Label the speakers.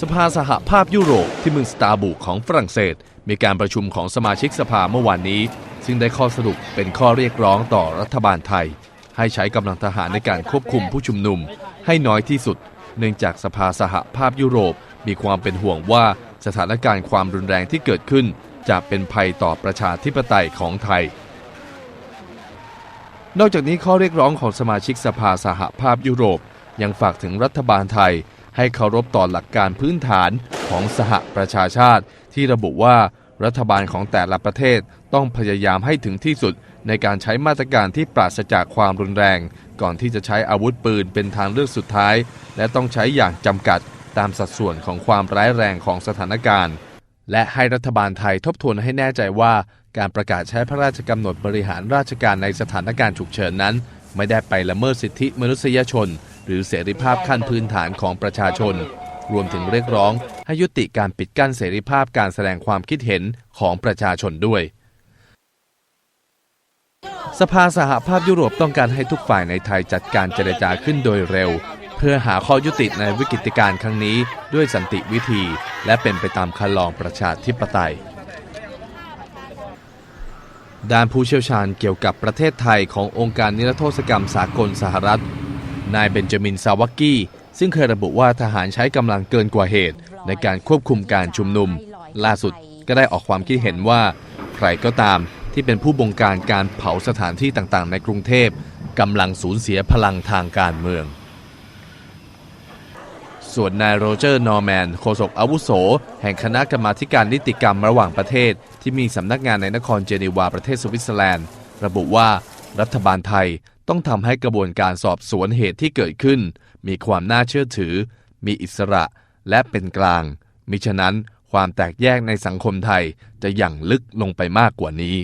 Speaker 1: สภาสหภาพยุโรปที่เมืองสตาร์บุกของฝรั่งเศส มีการประชุมของสมาชิกสภาเมื่อวานนี้ ซึ่งได้ข้อสรุปเป็นข้อเรียกร้องต่อรัฐบาลไทย ให้ใช้กำลังทหารในการควบคุมผู้ชุมนุม ให้น้อยที่สุด เนื่องจากสภาสหภาพยุโรปมีความเป็นห่วงว่าสถานการณ์ความรุนแรงที่เกิดขึ้น จะเป็นภัยต่อประชาธิปไตยของไทย นอกจากนี้ข้อเรียกร้องของสมาชิกสภาสหภาพยุโรปยังฝากถึงรัฐบาลไทย ให้เคารพต่อหลักการพื้นฐานของสหประชาชาติ ที่ระบุว่ารัฐบาลของแต่ละประเทศต้องพยายามให้ถึงที่สุดในการใช้มาตรการที่ปราศจากความรุนแรง ก่อนที่จะใช้อาวุธปืนเป็นทางเลือกสุดท้าย และต้องใช้อย่างจำกัดตามสัดส่วนของความร้ายแรงของสถานการณ์ และให้รัฐบาลไทยทบทวนให้แน่ใจว่า การประกาศใช้พระราชกำหนดบริหารราชการในสถานการณ์ฉุกเฉินนั้น ไม่ได้ไปละเมิดสิทธิมนุษยชน หรือเสรีภาพขั้นพื้นฐานของประชาชน รวมถึงเรียกร้องให้ยุติการปิดกั้นเสรีภาพการแสดงความคิดเห็นของประชาชนด้วย สภาสหภาพยุโรปต้องการให้ทุกฝ่ายในไทยจัดการเจรจาขึ้นโดยเร็ว เพื่อหาข้อยุติในวิกฤตการณ์ครั้งนี้ด้วยสันติวิธี และเป็นไปตามคันลองประชาธิปไตยด้านผู้เชี่ยวชาญเกี่ยวกับประเทศไทยขององค์การนิรโทษกรรมสากลสหรัฐ นายเบนจามินซาวักกี้ซึ่งเคยระบุว่าทหารใช้กำลังเกินกว่าเหตุ ในการควบคุมการชุมนุม ล่าสุดก็ได้ออกความคิดเห็นว่า ใครก็ตามที่เป็นผู้บงการการเผาสถานที่ต่างๆ ในกรุงเทพกำลังสูญเสียพลังทางการเมือง ส่วนนายโรเจอร์นอร์แมนโฆษกอาวุโส แห่งคณะกรรมาธิการนิติกรรมระหว่างประเทศ ที่มีสำนักงานในนครเจนีวาประเทศสวิตเซอร์แลนด์ ระบุว่ารัฐบาลไทย ต้องทำให้กระบวนการสอบสวนเหตุที่เกิดขึ้น มีความน่าเชื่อถือ มีอิสระและเป็นกลาง มิฉะนั้นความแตกแยกในสังคมไทยจะยั่งลึกลงไปมากกว่านี้